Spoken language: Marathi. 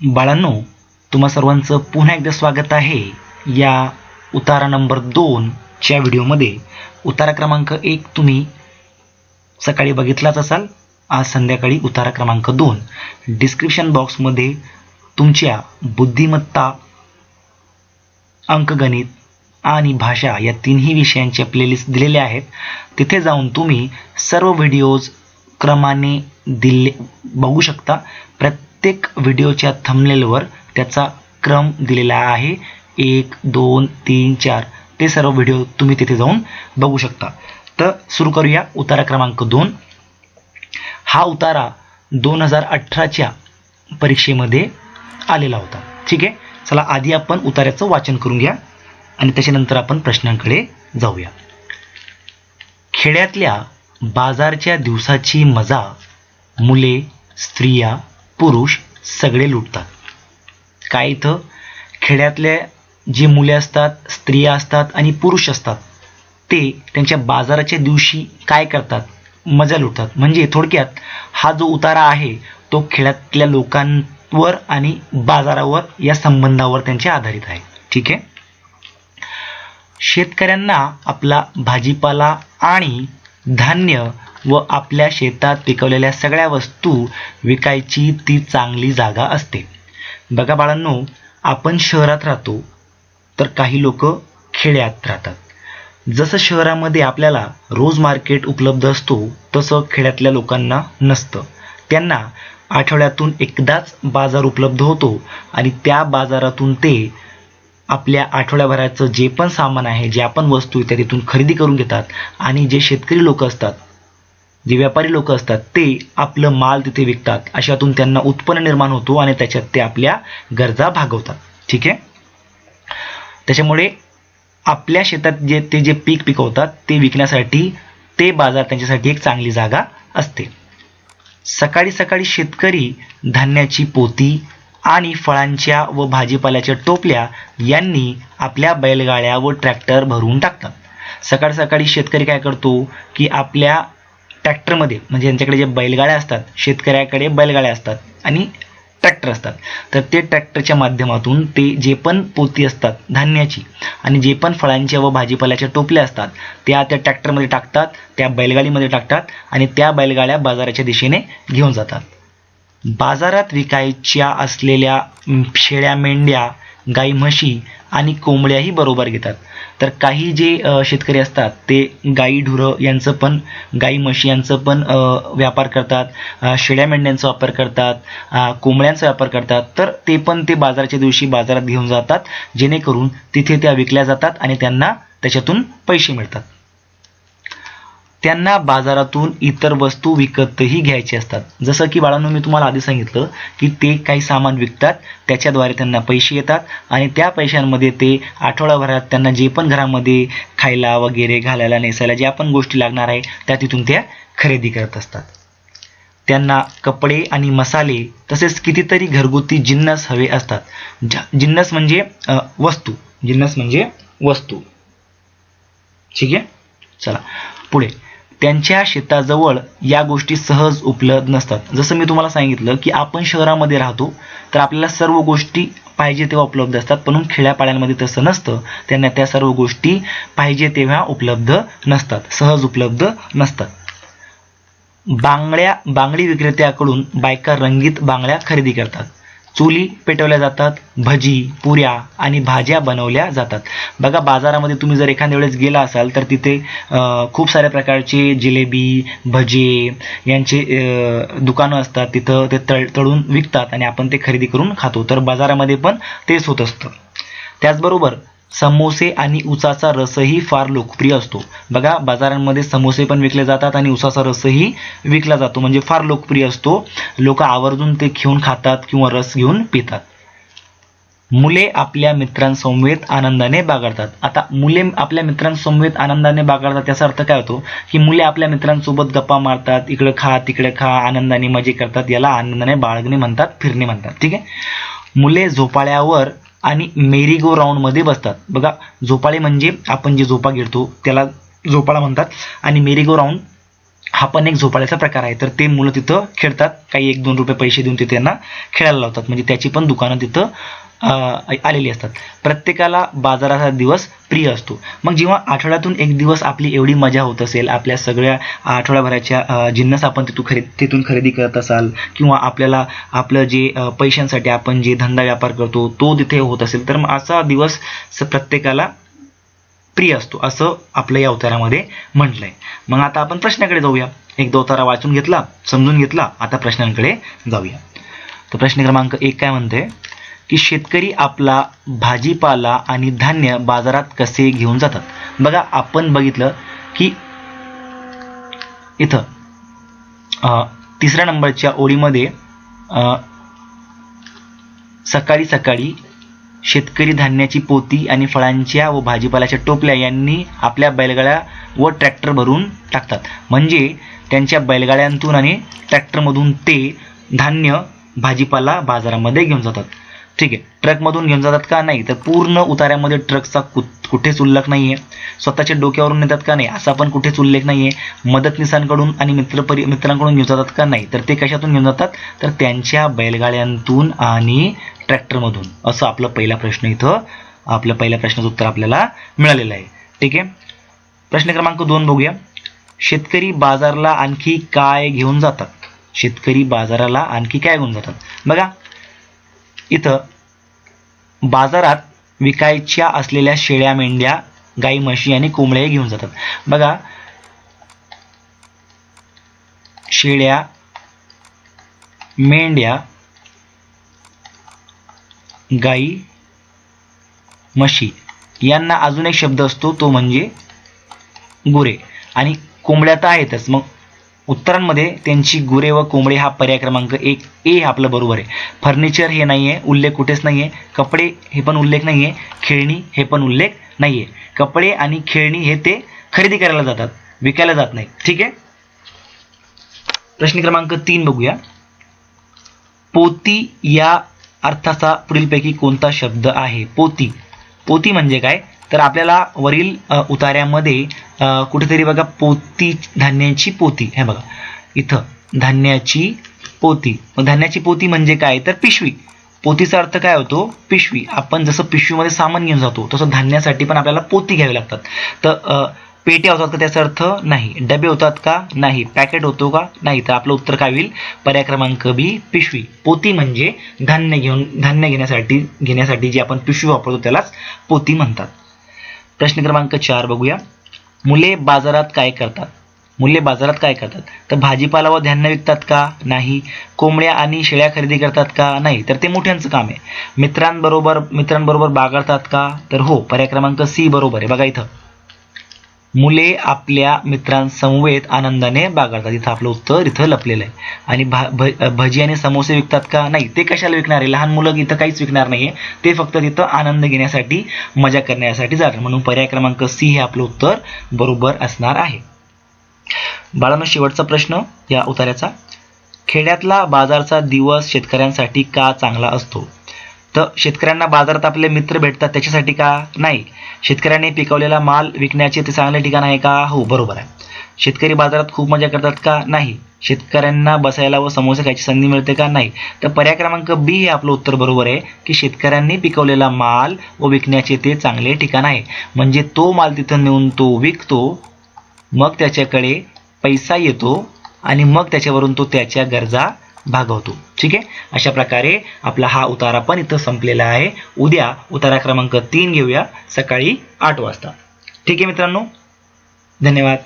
बाळांनो तुम्हा सर्वांचं पुन्हा एकदा स्वागत आहे या उतारा नंबर दोनच्या व्हिडिओमध्ये. उतारा क्रमांक एक तुम्ही सकाळी बघितलाच असाल आज संध्याकाळी उतारा क्रमांक दोन. डिस्क्रिप्शन बॉक्समध्ये तुमच्या बुद्धिमत्ता अंकगणित आणि भाषा या तिन्ही विषयांचे प्लेलिस्ट दिलेले आहेत. तिथे जाऊन तुम्ही सर्व व्हिडिओज क्रमाने दिले बघू शकता. प्रत्येक व्हिडिओच्या थंबनेलवर त्याचा क्रम दिलेला आहे. एक दोन तीन चार. ते सर्व व्हिडिओ तुम्ही तिथे जाऊन बघू शकता. तर सुरू करूया उतारा क्रमांक दोन. हा उतारा दोन हजार अठराच्या परीक्षेमध्ये आलेला होता. ठीक आहे? चला आधी आपण उतार्याचं वाचन करून घ्या आणि त्याच्यानंतर आपण प्रश्नांकडे जाऊया. खेड्यातल्या बाजारच्या दिवसाची मजा मुले स्त्रिया पुरुष सगळे लुटतात. काय इथं? खेड्यातल्या जी मुले असतात स्त्रिया असतात आणि पुरुष असतात ते त्यांच्या बाजाराच्या दिवशी काय करतात? मजा लुटतात. म्हणजे थोडक्यात हा जो उतारा आहे तो खेड्यातल्या लोकांवर आणि बाजारावर या संबंधावर त्यांचे आधारित आहे. ठीक आहे? शेतकऱ्यांना आपला भाजीपाला आणि धान्य व आपल्या शेतात पिकवलेल्या सगळ्या वस्तू विकायची ती चांगली जागा असते. बघा बाळांनो आपण शहरात राहतो तर काही लोक खेड्यात राहतात. जसं शहरामध्ये आपल्याला रोज मार्केट उपलब्ध असतो तसं खेड्यातल्या लोकांना नसतं. त्यांना आठवड्यातून एकदाच बाजार उपलब्ध होतो आणि त्या बाजारातून ते आपल्या आठवड्याभराचं जे पण सामान आहे जे आपण वस्तू त्या तिथून खरेदी करून घेतात. आणि जे शेतकरी लोक असतात जे व्यापारी लोक असतात ते आपलं माल तिथे विकतात. अशातून त्यांना उत्पन्न निर्माण होतो आणि त्याच्यात ते आपल्या गरजा भागवतात. ठीक आहे? त्याच्यामुळे आपल्या शेतात जे ते जे पीक पिकवतात ते विकण्यासाठी ते बाजार त्यांच्यासाठी एक चांगली जागा असते. सकाळी सकाळी शेतकरी धान्याची पोती आणि फळांच्या व भाजीपाल्याच्या टोपल्या यांनी आपल्या बैलगाड्या व ट्रॅक्टर भरून टाकतात. सकाळ सकाळी शेतकरी काय करतो की आपल्या ट्रॅक्टरमध्ये म्हणजे यांच्याकडे जे बैलगाड्या असतात शेतकऱ्याकडे बैलगाड्या असतात आणि ट्रॅक्टर असतात. तर ते ट्रॅक्टरच्या माध्यमातून ते जे पण पोती असतात धान्याची आणि जे पण फळांच्या व भाजीपाल्याच्या टोपल्या असतात त्या त्या ट्रॅक्टरमध्ये टाकतात त्या बैलगाडीमध्ये टाकतात आणि त्या बैलगाड्या बाजाराच्या दिशेने घेऊन जातात. बाजारात विकायच्या असलेल्या शेळ्या मेंढ्या गाई म्हशी आणि कोंबड्याही बरोबर घेतात. तर काही जे शेतकरी असतात ते गाई ढुरं यांचं पण गाई म्हशी यांचं पण व्यापार करतात. शेळ्या मेंढ्यांचा वापर करतात. कोंबड्यांचा व्यापार करतात. तर ते पण ते बाजाराच्या दिवशी बाजारात घेऊन जातात. जेणेकरून तिथे त्या विकल्या जातात आणि त्यांना त्याच्यातून पैसे मिळतात. त्यांना बाजारातून इतर वस्तू विकतही घ्यायचे असतात. जसं की बाळांनो मी तुम्हाला आधी सांगितलं की ते काही सामान विकतात त्याच्याद्वारे त्यांना पैसे येतात आणि त्या पैशांमध्ये ते आठवडाभरात त्यांना जे पण घरामध्ये खायला वगैरे घालायला नेसायला ज्या पण गोष्टी लागणार आहे त्या तिथून त्या खरेदी करत असतात. त्यांना कपडे आणि मसाले तसेच कितीतरी घरगुती जिन्नस हवे असतात. जिन्नस म्हणजे वस्तू. जिन्नस म्हणजे वस्तू. ठीक आहे? चला पुढे. त्यांच्या शेताजवळ या गोष्टी सहज उपलब्ध नसतात. जसं मी तुम्हाला सांगितलं की आपण शहरामध्ये राहतो तर आपल्याला सर्व गोष्टी पाहिजे तेव्हा उपलब्ध असतात पण खेड्यापाड्यांमध्ये तसं नसतं. त्यांना त्या सर्व गोष्टी पाहिजे तेव्हा उपलब्ध नसतात सहज उपलब्ध नसतात. बांगड्या बांगडी विक्रेत्याकडून बायका रंगीत बांगड्या खरेदी करतात. चुली पेटवल्या जातात भजी पुऱ्या आणि भाज्या बनवल्या जातात. बघा बाजारामध्ये तुम्ही जर एखाद्या वेळेस गेला असाल तर तिथे खूप साऱ्या प्रकारचे जिलेबी भजे यांचे दुकानं असतात. तिथं ते तळ तळून विकतात आणि आपण ते खरेदी करून खातो. तर बाजारामध्ये पण तेच होत असतं. त्याचबरोबर समोसे आणि उसाचा रसही फार लोकप्रिय असतो. बघा बाजारांमध्ये समोसे पण विकले जातात आणि उसाचा रसही विकला जातो. म्हणजे फार लोकप्रिय असतो. लोक आवर्जून ते घेऊन खातात किंवा रस घेऊन पितात. मुले आपल्या मित्रांसमवेत आनंदाने बागडतात. आता मुले आपल्या मित्रांसमवेत आनंदाने बागडतात त्याचा अर्थ काय होतो? की मुले आपल्या मित्रांसोबत गप्पा मारतात इकडे खा तिकडे खा आनंदाने मजे करतात याला आनंदाने बाळगणे म्हणतात फिरणे म्हणतात. ठीक आहे? मुले झोपाळ्यावर आणि मेरी गो राऊंडमध्ये बसतात. बघा झोपाळे म्हणजे आपण जे झोपा घेतो त्याला झोपाळा म्हणतात. आणि मेरी गो राऊंड हा पण एक झोपाळ्याचा प्रकार आहे. तर ते मुलं तिथं खेळतात. काही एक दोन रुपये पैसे देऊन ते त्यांना खेळायला लावतात. म्हणजे त्याची पण दुकानं तिथं आलेली असतात. प्रत्येकाला बाजाराचा दिवस प्रिय असतो. मग जेव्हा आठवड्यातून एक दिवस आपली एवढी मजा होत असेल आपल्या सगळ्या आठवड्याभराच्या जिन्नस आपण तिथून खरेदी तिथून खरेदी करत असाल किंवा आपल्याला आपलं जे पैशांसाठी आपण जे धंदा व्यापार करतो तो तिथे होत असेल तर मग असा दिवस स- प्रत्येकाला प्रिय असतो असं आपलं या अवतारामध्ये म्हटलंय. मग आता आपण प्रश्नाकडे जाऊया. एक अवतारा वाचून घेतला समजून घेतला आता प्रश्नांकडे जाऊया. तर प्रश्न क्रमांक एक काय म्हणते की शेतकरी आपला भाजीपाला आणि धान्य बाजारात कसे घेऊन जातात? बघा आपण बघितलं की इथं तिसऱ्या नंबरच्या ओळीमध्ये सकाळी सकाळी शेतकरी धान्याची पोती आणि फळांच्या व भाजीपाल्याच्या टोपल्या यांनी आपल्या बैलगाड्या व ट्रॅक्टर भरून टाकतात. म्हणजे त्यांच्या बैलगाड्यांतून आणि ट्रॅक्टरमधून ते धान्य भाजीपाला बाजारामध्ये घेऊन जातात. ठीक आहे. ट्रकमधून घेऊन जातात का नाही? तर पूर्ण उतार्यामध्ये ट्रकचा कु कुठेच उल्लेख नाही आहे स्वतःच्या डोक्यावरून नेतात का नाही? असा पण कुठेच उल्लेख नाही आहे मदतनीसांकडून आणि मित्रपरि मित्रांकडून घेऊन जातात का नाही? तर ते कशातून घेऊन जातात? तर त्यांच्या बैलगाड्यांतून आणि ट्रॅक्टरमधून. असं आपला पहिला प्रश्न इथं आपल्या पहिल्या प्रश्नाचं उत्तर आपल्याला मिळालेलं आहे. ठीक आहे? प्रश्न क्रमांक दोन बघूया. शेतकरी बाजारला आणखी काय घेऊन जातात? शेतकरी बाजाराला आणखी काय घेऊन जातात? बघा इथं बाजारात विकायच्या असलेल्या शेळ्या मेंढ्या गाई म्हशी आणि कोंबड्याही घेऊन जातात. बघा शेळ्या मेंढ्या गाई म्हशी यांना अजून एक शब्द असतो तो म्हणजे गुरे. आणि कोंबड्या तर आहेतच. मग उत्तरांमध्ये त्यांची गुरे व कोंबडे हा पर्याय क्रमांक एक ए आपलं बरोबर आहे. फर्निचर हे नाही आहे उल्लेख कुठेच नाही आहे कपडे हे पण उल्लेख नाही आहे खेळणी हे पण उल्लेख नाही आहे कपडे आणि खेळणी हे ते खरेदी करायला जातात विकायला जात नाही ठीक आहे? प्रश्न क्रमांक तीन बघूया. पोती या अर्थाचा पुढीलपैकी कोणता शब्द आहे? पोती. पोती म्हणजे काय? तर आपल्याला वरील उतार्यामध्ये कुठेतरी बघा पोती धान्याची पोती. हे बघा. इथं. धान्याची पोती. मग धान्याची पोती म्हणजे काय? तर पिशवी. पोतीचा अर्थ काय होतो? पिशवी. आपण जसं पिशवीमध्ये सामान घेऊन जातो तसं धान्यासाठी पण आपल्याला पोती घ्यावी लागतात. तर पेट्या होतात का त्याचा अर्थ नाही. डबे होतात का? नाही. पॅकेट होतो का? नाही. तर आपलं उत्तर काय होईल? पर्याय क्रमांक बी पिशवी. पोती म्हणजे धान्य घेऊन धान्य घेण्यासाठी घेण्यासाठी जी आपण पिशवी वापरतो त्यालाच पोती म्हणतात. प्रश्न क्रमांक चार बघूया. मुले बाजारात काय करतात? मुले बाजारात काय करतात? तर भाजीपाला व धान्य विकतात का? नाही. कोंबड्या आणि शेळ्या खरेदी करतात का? नाही. तर ते मोठ्यांचं काम आहे. मित्रांबरोबर मित्रांबरोबर बागडतात का? तर हो पर्याय क्रमांक सी बरोबर आहे. बघा इथं. मुले आपल्या मित्रांसमवेत आनंदाने बागडतात इथं आपलं उत्तर इथं लपलेलं आहे. आणि भा भ- भजी आणि समोसे विकतात का? नाही ते कशाला विकणार आहे? लहान मुलं इथं काहीच विकणार नाहीये. ते फक्त तिथं आनंद घेण्यासाठी मजा करण्यासाठी जातात. म्हणून पर्याय क्रमांक सी हे आपलं उत्तर बरोबर असणार आहे. बाळांनो शेवटचा प्रश्न या उतार्याचा खेड्यातला बाजारचा दिवस शेतकऱ्यांसाठी का चांगला असतो? तर शेतकऱ्यांना बाजारात आपले मित्र भेटतात त्याच्यासाठी का? नाही. शेतकऱ्यांनी पिकवलेला माल विकण्याचे ते चांगले ठिकाण आहे का? हो बरोबर आहे. शेतकरी बाजारात खूप मजा करतात का? नाही. शेतकऱ्यांना बसायला व समोसे खायची संधी मिळते का? नाही. तर पर्याय क्रमांक बी हे आपलं उत्तर बरोबर आहे की शेतकऱ्यांनी पिकवलेला माल व विकण्याचे ते चांगले ठिकाण आहे. म्हणजे तो माल तिथं नेऊन तो विकतो मग त्याच्याकडे पैसा येतो आणि मग त्याच्यावरून तो त्याच्या गरजा भागवतो. ठीक आहे? अशा प्रकारे आपला हा उतारा पण इथं संपलेला आहे. उद्या उतारा क्रमांक तीन घेऊया सकाळी आठ वाजता. ठीक आहे मित्रांनो? धन्यवाद.